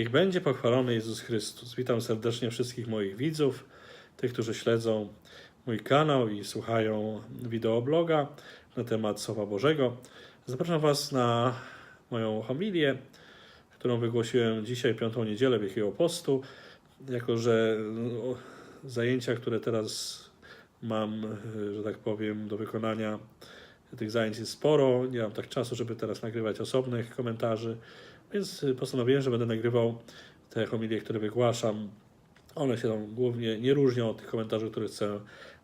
Niech będzie pochwalony Jezus Chrystus. Witam serdecznie wszystkich moich widzów, tych, którzy śledzą mój kanał i słuchają wideobloga na temat Słowa Bożego. Zapraszam Was na moją homilię, którą wygłosiłem dzisiaj, piątą niedzielę Wielkiego Postu, jako że no, zajęcia, które teraz mam, y, że tak powiem, do wykonania, tych zajęć jest sporo. Nie mam tak czasu, żeby teraz nagrywać osobnych komentarzy, więc postanowiłem, że będę nagrywał te homilie, które wygłaszam. One się tam głównie nie różnią od tych komentarzy, które chcę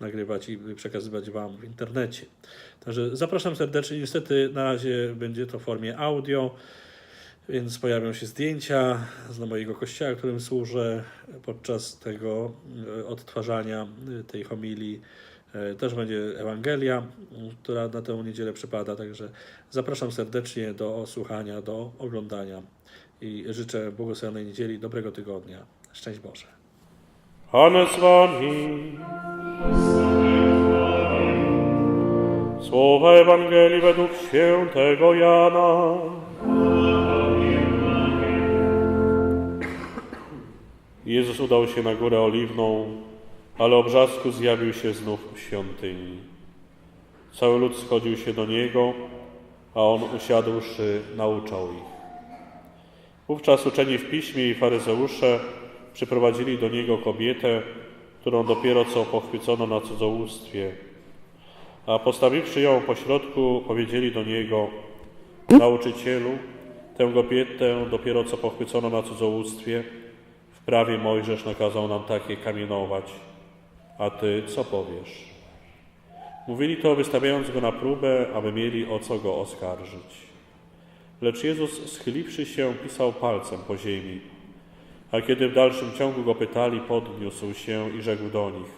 nagrywać i przekazywać Wam w internecie. Także zapraszam serdecznie. Niestety na razie będzie to w formie audio, więc pojawią się zdjęcia z mojego kościoła, którym służę podczas tego e, odtwarzania e, tej homilii. E, Też będzie Ewangelia, m, która na tę niedzielę przypada, także zapraszam serdecznie do słuchania, do oglądania i życzę błogosławionej niedzieli, dobrego tygodnia. Szczęść Boże. Pan z wami. Słowa Ewangelii według świętego Jana. Jezus udał się na górę oliwną, ale o brzasku zjawił się znów w świątyni. Cały lud schodził się do niego, a on usiadłszy nauczał ich. Wówczas uczeni w piśmie i faryzeusze przyprowadzili do niego kobietę, którą dopiero co pochwycono na cudzołóstwie. A postawiwszy ją pośrodku, powiedzieli do niego: Nauczycielu, tę kobietę dopiero co pochwycono na cudzołóstwie. W prawie Mojżesz nakazał nam takie kamienować. A ty co powiesz? Mówili to, wystawiając go na próbę, aby mieli o co go oskarżyć. Lecz Jezus, schyliwszy się, pisał palcem po ziemi. A kiedy w dalszym ciągu go pytali, podniósł się i rzekł do nich: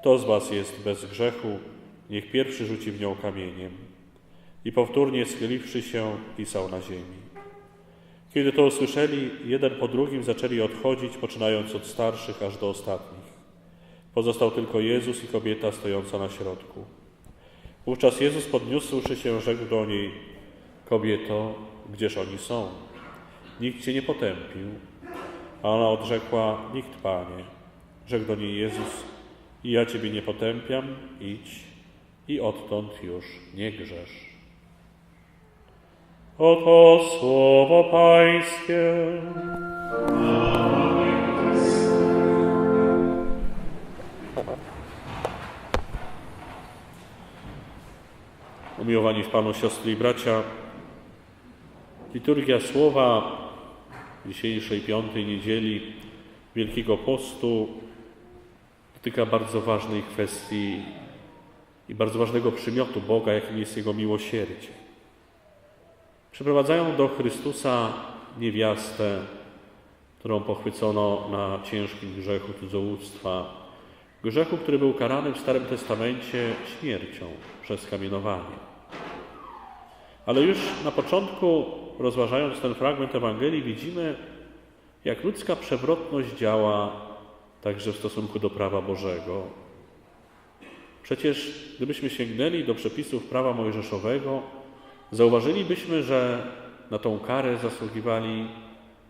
Kto z was jest bez grzechu, niech pierwszy rzuci w nią kamieniem. I powtórnie schyliwszy się, pisał na ziemi. Kiedy to usłyszeli, jeden po drugim zaczęli odchodzić, poczynając od starszych aż do ostatnich. Pozostał tylko Jezus i kobieta stojąca na środku. Wówczas Jezus podniósłszy się, rzekł do niej: Kobieto, gdzież oni są? Nikt cię nie potępił. A ona odrzekła: Nikt, panie. Rzekł do niej Jezus: I ja ciebie nie potępiam, idź i odtąd już nie grzesz. Oto słowo Pańskie. Umiłowani w Panu siostry i bracia, liturgia słowa dzisiejszej piątej niedzieli Wielkiego Postu dotyka bardzo ważnej kwestii i bardzo ważnego przymiotu Boga, jakim jest Jego miłosierdzie. Przyprowadzają do Chrystusa niewiastę, którą pochwycono na ciężkim grzechu cudzołóstwa, grzechu, który był karany w Starym Testamencie śmiercią przez kamienowanie. Ale już na początku, rozważając ten fragment Ewangelii, widzimy, jak ludzka przewrotność działa także w stosunku do prawa Bożego. Przecież gdybyśmy sięgnęli do przepisów prawa mojżeszowego, zauważylibyśmy, że na tą karę zasługiwali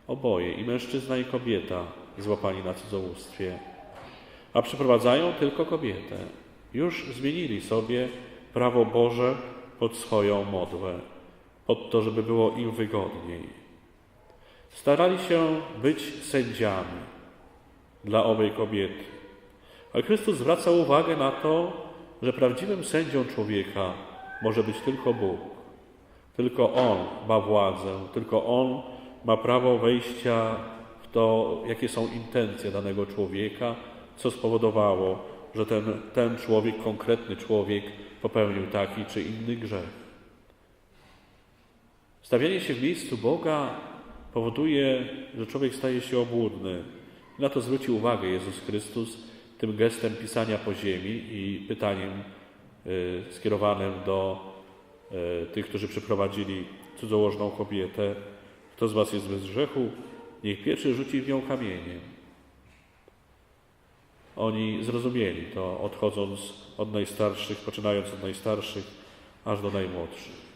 oboje, i mężczyzna, i kobieta, złapani na cudzołóstwie. A przyprowadzają tylko kobietę. Już zmienili sobie prawo Boże pod swoją modłę, pod to, żeby było im wygodniej. Starali się być sędziami dla owej kobiety. A Chrystus zwraca uwagę na to, że prawdziwym sędzią człowieka może być tylko Bóg. Tylko On ma władzę, tylko On ma prawo wejścia w to, jakie są intencje danego człowieka, co spowodowało, że ten, ten człowiek, konkretny człowiek, popełnił taki czy inny grzech. Stawianie się w miejscu Boga powoduje, że człowiek staje się obłudny. Na to zwrócił uwagę Jezus Chrystus tym gestem pisania po ziemi i pytaniem y, skierowanym do y, tych, którzy przyprowadzili cudzołożną kobietę. Kto z was jest bez grzechu, niech pierwszy rzuci w nią kamieniem. Oni zrozumieli to, odchodząc od najstarszych, poczynając od najstarszych, aż do najmłodszych.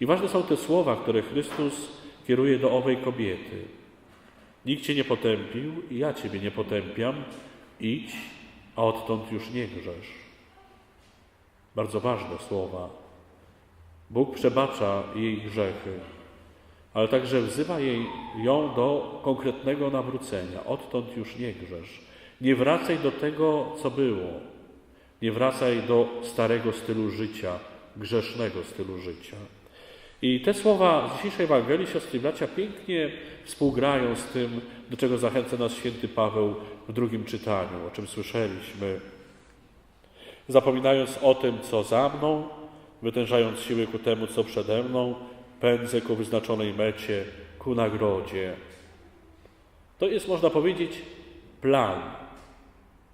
I ważne są te słowa, które Chrystus kieruje do owej kobiety. Nikt cię nie potępił i ja ciebie nie potępiam. Idź, a odtąd już nie grzesz. Bardzo ważne słowa. Bóg przebacza jej grzechy, ale także wzywa jej, ją do konkretnego nawrócenia. Odtąd już nie grzesz. Nie wracaj do tego, co było. Nie wracaj do starego stylu życia, grzesznego stylu życia. I te słowa z dzisiejszej Ewangelii, siostry bracia, pięknie współgrają z tym, do czego zachęca nas święty Paweł w drugim czytaniu, o czym słyszeliśmy. Zapominając o tym, co za mną, wytężając siły ku temu, co przede mną, pędzę ku wyznaczonej mecie, ku nagrodzie. To jest, można powiedzieć, plan.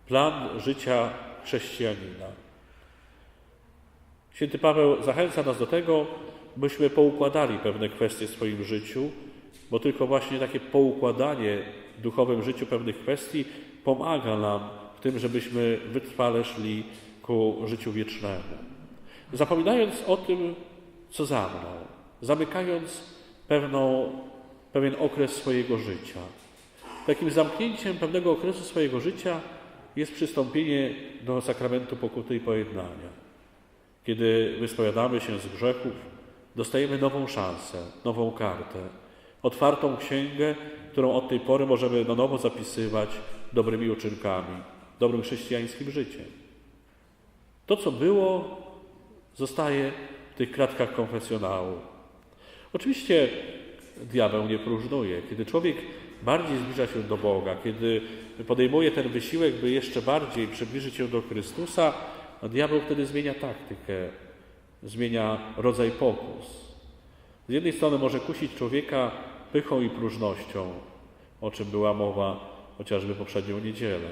Plan życia chrześcijanina. Święty Paweł zachęca nas do tego, byśmy poukładali pewne kwestie w swoim życiu, bo tylko właśnie takie poukładanie w duchowym życiu pewnych kwestii pomaga nam w tym, żebyśmy wytrwale szli ku życiu wiecznemu. Zapominając o tym, co za mną, zamykając pewną, pewien okres swojego życia. Takim zamknięciem pewnego okresu swojego życia jest przystąpienie do sakramentu pokuty i pojednania. Kiedy wyspowiadamy się z grzechów, dostajemy nową szansę, nową kartę, otwartą księgę, którą od tej pory możemy na nowo zapisywać dobrymi uczynkami, dobrym chrześcijańskim życiem. To, co było, zostaje w tych kratkach konfesjonału. Oczywiście diabeł nie próżnuje. Kiedy człowiek bardziej zbliża się do Boga, kiedy podejmuje ten wysiłek, by jeszcze bardziej przybliżyć się do Chrystusa, a diabeł wtedy zmienia taktykę, zmienia rodzaj pokus. Z jednej strony może kusić człowieka pychą i próżnością, o czym była mowa chociażby poprzednią niedzielę,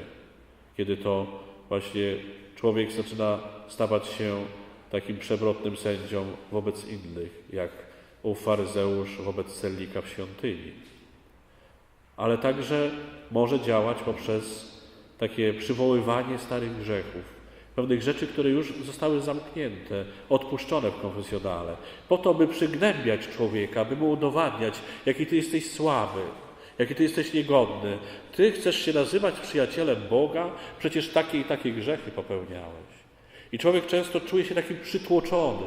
kiedy to właśnie człowiek zaczyna stawać się takim przewrotnym sędzią wobec innych, jak ów faryzeusz wobec celnika w świątyni. Ale także może działać poprzez takie przywoływanie starych grzechów, pewnych rzeczy, które już zostały zamknięte, odpuszczone w konfesjonale, po to, by przygnębiać człowieka, by mu udowadniać, jaki ty jesteś słaby, jaki ty jesteś niegodny. Ty chcesz się nazywać przyjacielem Boga, przecież takie i takie grzechy popełniałeś. I człowiek często czuje się taki przytłoczony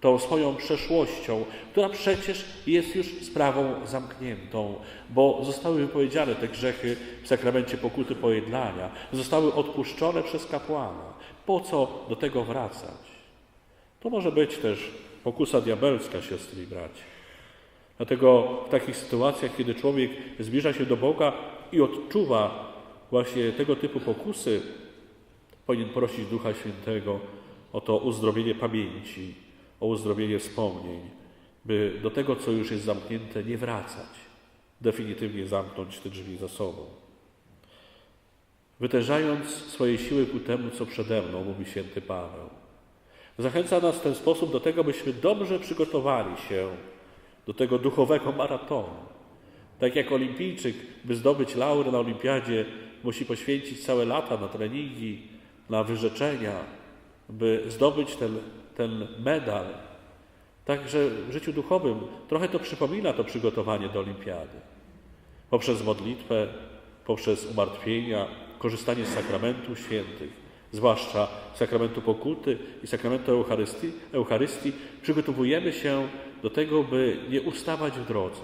tą swoją przeszłością, która przecież jest już sprawą zamkniętą, bo zostały wypowiedziane te grzechy w sakramencie pokuty pojednania, zostały odpuszczone przez kapłana. Po co do tego wracać? To może być też pokusa diabelska, siostry i bracia. Dlatego w takich sytuacjach, kiedy człowiek zbliża się do Boga i odczuwa właśnie tego typu pokusy, powinien prosić Ducha Świętego o to uzdrowienie pamięci, o uzdrowienie wspomnień, by do tego, co już jest zamknięte, nie wracać, definitywnie zamknąć te drzwi za sobą. Wytężając swoje siły ku temu, co przede mną, mówi święty Paweł. Zachęca nas w ten sposób do tego, byśmy dobrze przygotowali się do tego duchowego maratonu. Tak jak olimpijczyk, by zdobyć laurę na olimpiadzie, musi poświęcić całe lata na treningi, na wyrzeczenia, by zdobyć ten, ten medal. Także w życiu duchowym trochę to przypomina to przygotowanie do olimpiady. Poprzez modlitwę, poprzez umartwienia, korzystanie z sakramentów świętych, zwłaszcza sakramentu pokuty i sakramentu Eucharystii, Eucharystii, przygotowujemy się do tego, by nie ustawać w drodze,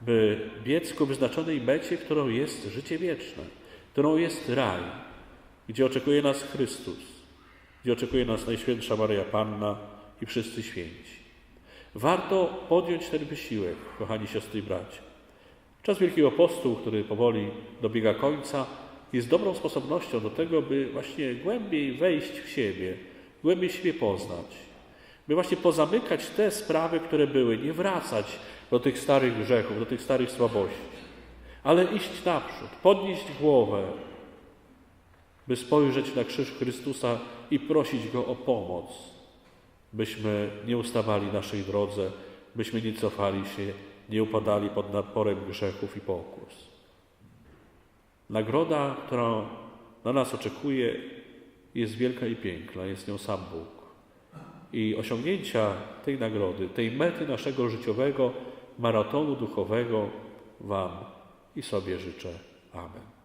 by biec ku wyznaczonej mecie, którą jest życie wieczne, którą jest raj, gdzie oczekuje nas Chrystus, gdzie oczekuje nas Najświętsza Maryja Panna i wszyscy święci. Warto podjąć ten wysiłek, kochani siostry i bracia. Czas Wielkiego Postu, który powoli dobiega końca, jest dobrą sposobnością do tego, by właśnie głębiej wejść w siebie, głębiej siebie poznać, by właśnie pozamykać te sprawy, które były, nie wracać do tych starych grzechów, do tych starych słabości, ale iść naprzód, podnieść głowę, by spojrzeć na krzyż Chrystusa i prosić Go o pomoc, byśmy nie ustawali naszej drodze, byśmy nie cofali się, nie upadali pod naporem grzechów i pokus. Nagroda, która na nas oczekuje, jest wielka i piękna, jest nią sam Bóg. I osiągnięcia tej nagrody, tej mety naszego życiowego maratonu duchowego Wam i sobie życzę. Amen.